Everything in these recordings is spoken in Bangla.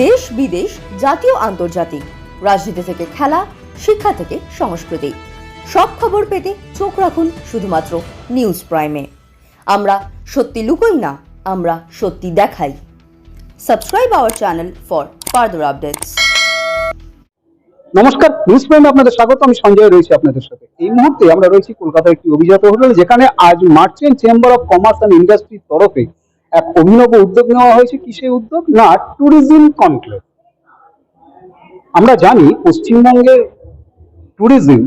দেশ বিদেশ, জাতীয়, আন্তর্জাতিক, রাজনীতি থেকে খেলা, শিক্ষা থেকে সংস্কৃতি। সব খবর পেতে চোখ রাখুন শুধুমাত্র নিউজ প্রাইমে। আমরা সত্যি লুকোই না, আমরা সত্যি দেখাই। Subscribe our channel for further updates. নমস্কার, নিউজ প্রাইমে আপনাদের স্বাগত, আমি সঞ্জয় রয়েছি আপনাদের সাথে। এই মুহূর্তে আমরা রয়েছি কলকাতার একটি অভিজাত হোটেল, যেখানে আজ merchant chamber of commerce and ইন্ডাস্ট্রির তরফে এক অভিনব উদ্যোগ নেওয়া হয়েছে কিসের উদ্যোগ? না ট্যুরিজম কনক্লেভ আমরা জানি পশ্চিমবঙ্গের ট্যুরিজম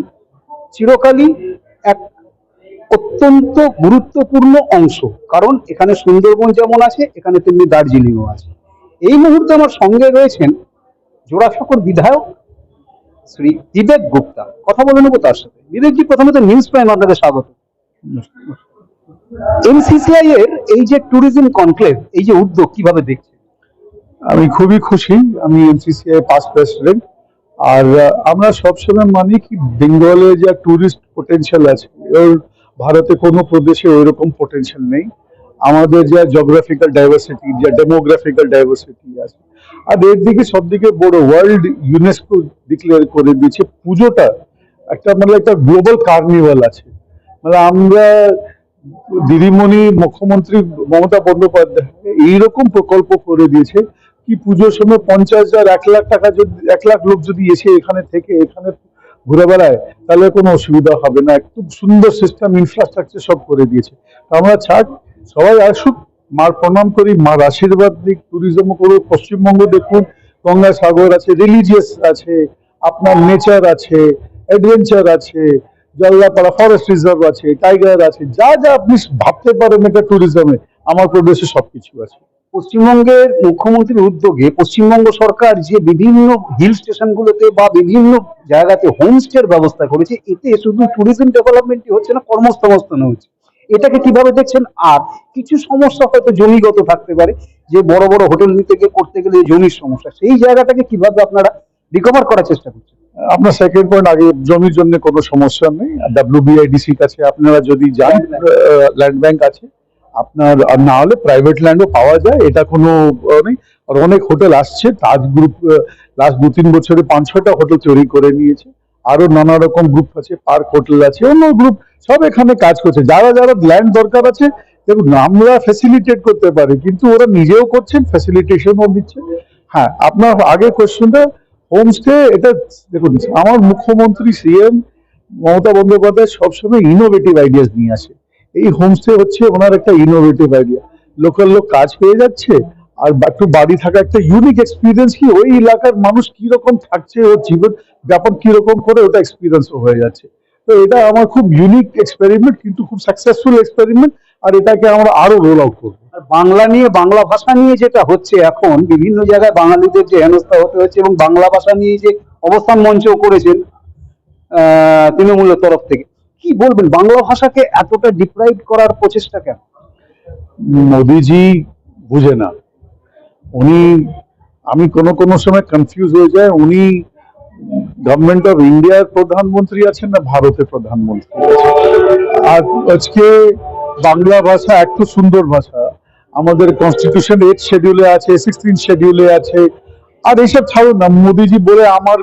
চিরকালই এক অত্যন্ত গুরুত্বপূর্ণ অংশ। কারণ এখানে সুন্দরবন যেমন আছে, এখানে তেমনি দার্জিলিংও আছে। এই মুহূর্তে আমার সঙ্গে রয়েছেন জোড়াসাঁকোর বিধায়ক শ্রী বিবেক গুপ্তা। কথা বলে নেব তার সাথে। বিবেকজি প্রথমত নিউজ প্রাইম আপনাদের স্বাগত। এমসিসিআই এর এই যে ট্যুরিজম কনক্লেভ এই যে উদ্যোগ কীভাবে দেখছেন? আমি খুবই খুশি। আমি এনসিসিআই পাস প্রেসিডেন্ট আর আমরা সবসময় মানি কি বেঙ্গলে যা টুরিস্ট পোটেনশিয়াল আছে ওর ভারতে কোনো প্রদেশে ওই রকম পোটেনশিয়াল নেই। আমাদের যা জিওগ্রাফিক্যাল ডাইভার্সিটি যা ডেমোগ্রাফিক্যাল ডাইভার্সিটি আছে। আর এর দিকে সব দিকে বড় ওয়ার্ল্ড ইউনেস্কো ডিক্লেয়ার করে দিয়েছে, পুজোটা একটা মানে একটা গ্লোবাল কার্নিভাল আছে। মানে আমরা দিদিমণি মুখ্যমন্ত্রী মমতা বন্দ্যোপাধ্যায় এইরকম প্রকল্প করে দিয়েছে কি পুজোর সময় পঞ্চাশ হাজার, এক লাখ টাকা যদি, এক লাখ লোক যদি এসে এখানে থেকে এখানে ঘুরে বেড়ায়, তাহলে কোনো অসুবিধা হবে না। একটু সুন্দর সিস্টেম ইনফ্রাস্ট্রাকচার সব করে দিয়েছে। আমরা ছাড়, সবাই আসুক, মার প্রণাম করি, মার আশীর্বাদ দিক ট্যুরিজম করুক, পশ্চিমবঙ্গ দেখুন গঙ্গা সাগর আছে রিলিজিয়াস আছে, আপনার নেচার আছে অ্যাডভেঞ্চার আছে জল্লাপাড়া ফরেস্ট রিজার্ভ আছে টাইগার আছে, যা যা আপনি ভাবতে পারেন এটা ট্যুরিজমে আমার প্রদেশে সবকিছু আছে। পশ্চিমবঙ্গের মুখ্যমন্ত্রীর উদ্যোগে পশ্চিমবঙ্গ সরকার যে বিভিন্ন হিল স্টেশনগুলোতে বা বিভিন্ন জায়গাতে হোমস্টের ব্যবস্থা করেছে, এতে শুধু ট্যুরিজম ডেভেলপমেন্টই হচ্ছে না কর্মসংস্থান হচ্ছে। এটাকে কীভাবে দেখছেন? আর কিছু সমস্যা হয়তো জমিগত থাকতে পারে, যে বড় বড় হোটেল নিতে গিয়ে করতে গেলে জমির সমস্যা, সেই জায়গাটাকে কীভাবে আপনারা রিকভার করার চেষ্টা করছেন? আপনার সেকেন্ড পয়েন্ট আগে জমির জন্য কোনো সমস্যা নেই। ডাব্লিউবিআইডিসি কাছে আপনারা যদি যান ল্যান্ড ব্যাংক আছে। আপনার আর না হলে প্রাইভেট ল্যান্ডও পাওয়া যায় এটা কোনো নেই। আর অনেক হোটেল আসছে তাজ গ্রুপ লাস্ট দু তিন বছরে পাঁচ ছটা হোটেল তৈরি করে নিয়েছে। আরও নানা রকম গ্রুপ আছে পার্ক হোটেল আছে অন্য গ্রুপ সব এখানে কাজ করছে। যারা যারা ল্যান্ড দরকার আছে দেখুন আমরা ফ্যাসিলিটেট করতে পারি কিন্তু ওরা নিজেও করছেন ফ্যাসিলিটেশনও দিচ্ছে। হ্যাঁ আপনার আগে কোশ্চেনটা হোমস্টে এটা দেখুন, আমার মুখ্যমন্ত্রী সিএম মমতা বন্দ্যোপাধ্যায় সবসময় ইনোভেটিভ আইডিয়াস নিয়ে আসে। এই হোমস্টে হচ্ছে ওনার একটা ইনোভেটিভ আইডিয়া লোকাল লোক কাজ পেয়ে যাচ্ছে, আর একটু বাড়ি থাকা একটা ইউনিক এক্সপিরিয়েন্স কি? ওই এলাকার মানুষ কি রকম থাকছে, ওর জীবন ব্যাপন কি রকম করে ওটা এক্সপিরিয়েন্সও হয়ে যাচ্ছে। তো এটা আমার খুব ইউনিক এক্সপেরিমেন্ট কিন্তু খুব সাকসেসফুল এক্সপেরিমেন্ট আর এটাকে আমরা আরও রোল আউট করব। বাংলা নিয়ে বাংলা ভাষা নিয়ে যেটা হচ্ছে এখন, বিভিন্ন জায়গায় বাঙালিদের যে হেনস্থা হতে হচ্ছে এবং বাংলা ভাষা নিয়ে যে অবস্থান মঞ্চ করেছেন তৃণমূলের তরফ থেকে। কি বলবেন? বাংলা ভাষাকে এতটা ডিপ্রাইভ করার প্রচেষ্টা কেন? মোদিজি বুঝে না। উনি, আমি কোনো কোনো সময় কনফিউজ হয়ে যায় উনি গভর্নমেন্ট অফ ইন্ডিয়ার প্রধানমন্ত্রী আছেন না ভারতের প্রধানমন্ত্রী আর আজকে বাংলা ভাষা এত সুন্দর ভাষা আমাদের কনস্টিটিউশন এইট শেডিউলে আছে সিক্সটিন শেডিউলে আছে। আর এইসব ছাড়ুন না, মোদিজি বলে আমার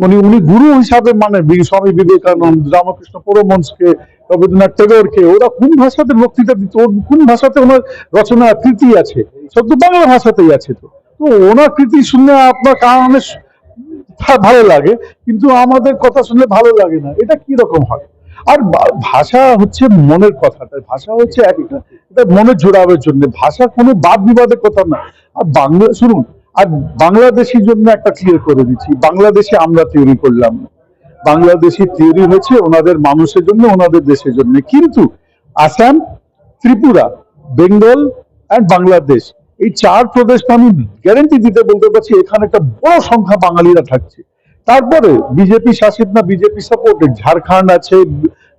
মানে উনি গুরু হিসাবে মানে স্বামী বিবেকানন্দ, রামকৃষ্ণ পরমহংসকে, রবীন্দ্রনাথ টেগোরকে ওরা কোন ভাষাতে বক্তৃতা দিত? কোন ভাষাতে ওনার রচনা, কৃতি আছে? সব বাংলা ভাষাতেই আছে তো। তো ওনার কৃতি শুনে আপনার কারণে ভালো লাগে, কিন্তু আমাদের কথা শুনলে ভালো লাগে না। এটা কি রকম হয়? আর ভাষা হচ্ছে মনের কথা, তাই ভাষা হচ্ছে একটা এটা মনে জোড়াবের জন্য। ভাষা কোনো বাদ বিবাদের কথা না। আর বাংলা, শুনুন, আর বাংলাদেশের জন্য একটা ক্লিয়ার করে দিচ্ছি। বাংলাদেশে আমরা তৈরি করলাম বাংলাদেশি তৈরি হয়েছে ওনাদের মানুষের জন্য, ওনাদের দেশের জন্য। কিন্তু আসাম, ত্রিপুরা, বেঙ্গল অ্যান্ড বাংলাদেশ, এই চার প্রদেশ আমি গ্যারেন্টি দিতে বলতে পারছি, এখানে একটা বড় সংখ্যা বাঙালিরা থাকছে। তারপরে বিজেপি শাসিত না বিজেপি সাপোর্টেড ঝাড়খণ্ড আছে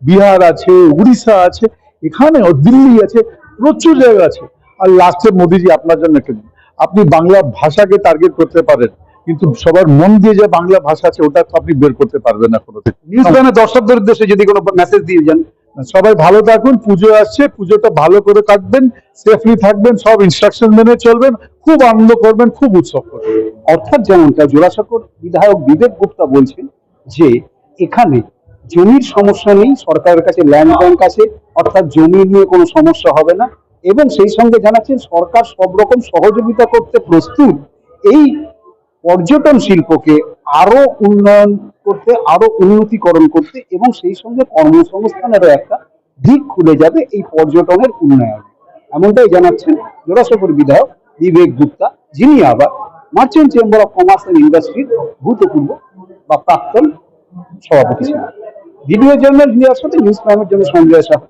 বিহার আছে উড়িষ্যা আছে এখানে দিল্লি আছে, প্রচুর জায়গা আছে। আর লাস্টে মোদিজি আপনার জন্য একটা আপনি বাংলা ভাষাকে টার্গেট করতে পারেন, কিন্তু সবার মন দিয়ে যে বাংলা ভাষা আছে, ওটা তো আপনি বের করতে পারবেন না কোনো নিউজ দর্শকদের উদ্দেশ্যে যদি কোনো মেসেজ দিয়ে যান সবাই ভালো থাকুন, পুজো আসছে, পুজোটা ভালো করে কাটবেন সেফলি থাকবেন, সব ইনস্ট্রাকশন মেনে চলবেন, খুব আনন্দ করবেন, খুব উৎসব করবেন। অর্থাৎ যেমনটা জোড়াসাঁকোর বিধায়ক বিবেক গুপ্তা বলছেন যে এখানে জমির সমস্যা নেই, সরকারের কাছে ল্যান্ড ব্যাংক আছে, অর্থাৎ জমি নিয়ে কোনো সমস্যা হবে না। এবং সেই সঙ্গে জানাচ্ছেন সরকার সব রকম সহযোগিতা করতে প্রস্তুত। এই পর্যটন শিল্পকে আরও উন্নয়ন করতে, আরও উন্নতিকরণ করতে এবং সেই সঙ্গে কর্মসংস্থানেরও একটা দিক খুলে যাবে এই পর্যটনের উন্নয়নে এমনটাই জানাচ্ছেন জোড়াসাঁকোর বিধায়ক বিবেক গুপ্তা, যিনি আবার merchant chamber of commerce and ইন্ডাস্ট্রির ভূতপূর্ব বা প্রাক্তন সভাপতি ছিলেন ভিডিও জার্নাল নিয়ে আসতে নিউজ প্রাইমের জন্য সঞ্জয় সাহা।